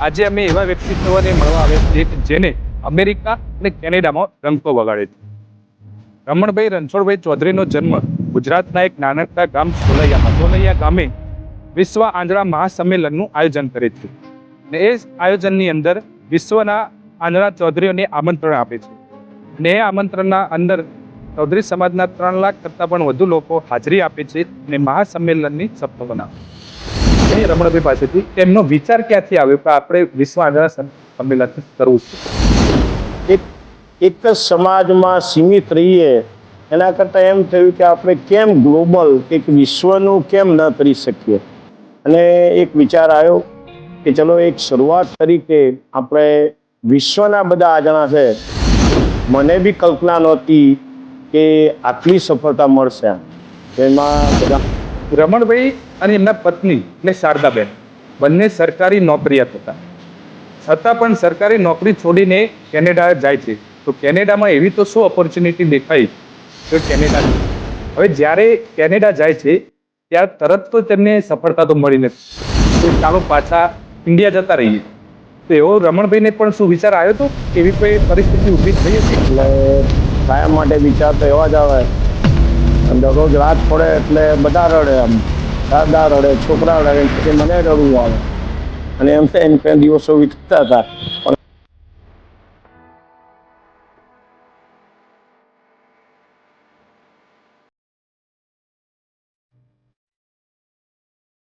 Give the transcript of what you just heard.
આજે અમે એવા વ્યક્તિત્વને મળવા આવે છે જેને અમેરિકા અને કેનેડામાં રંગતો વગાડે છે. રમણભાઈ રણછોડભાઈ ચૌધરીનો જન્મ ગુજરાતના એક નાનકડા ગામ સોલૈયામાં સોલૈયા ગામે વિશ્વ આંધળા મહાસંમેલનનું આયોજન કરે છે ને એ આયોજનની અંદર વિશ્વના આંધળા ચૌધરીઓને આમંત્રણ આપે છે. ને એ આમંત્રણના અંદર ચૌધરી સમાજના ત્રણ લાખ કરતાં પણ વધુ લોકો હાજરી આપે છે અને મહાસંમેલનની સફળ બનાવે રમણભાઈ પાસેથી તેમનો વિચાર ક્યાંથી આવ્યો કે આપણે વિશ્વ આંધળા સંમેલન કરવું છે? એક એક જ સમાજમાં સીમિત રહીએ એના કરતાં એમ થયું કે આપણે કેમ ગ્લોબલ એક વિશ્વનું કેમ ન કરી શકીએ? અને એક વિચાર આવ્યો કે ચલો એક શરૂઆત તરીકે આપણે વિશ્વના બધા આજણા છે મને બી કલ્પના નહોતી કે આટલી સફળતા મળશે એમાં બધા રમણભાઈ અને એમના પત્ની એટલે શારદાબેન. બંને સરકારી નોકરિયાત હતા છતાં પણ સરકારી નોકરી છોડીને કેનેડા જાય છે. તો કેનેડામાં એવી તો શું ઓપોર્ચ્યુનિટી દેખાઈ તો કેનેડા. હવે જ્યારે કેનેડા જાય છે, ત્યારે તરત તો તેમને સફળતા તો મળી નથી. ચાલો પાછા ઇન્ડિયા જતા રહીએ. તો એવો રમણભાઈને પણ શું વિચાર આવ્યો હતો એવી કોઈ પરિસ્થિતિ ઊભી થઈ હતી એટલે કાયમ માટે વિચાર તો એવા જ આવે. દરરોજ રાત પડે એટલે બધા રડે આમ દાદા રડે છોકરા રડે પછી મને રડવું આવે. અને એમ એમ કંઈ દિવસો વીતતા હતા.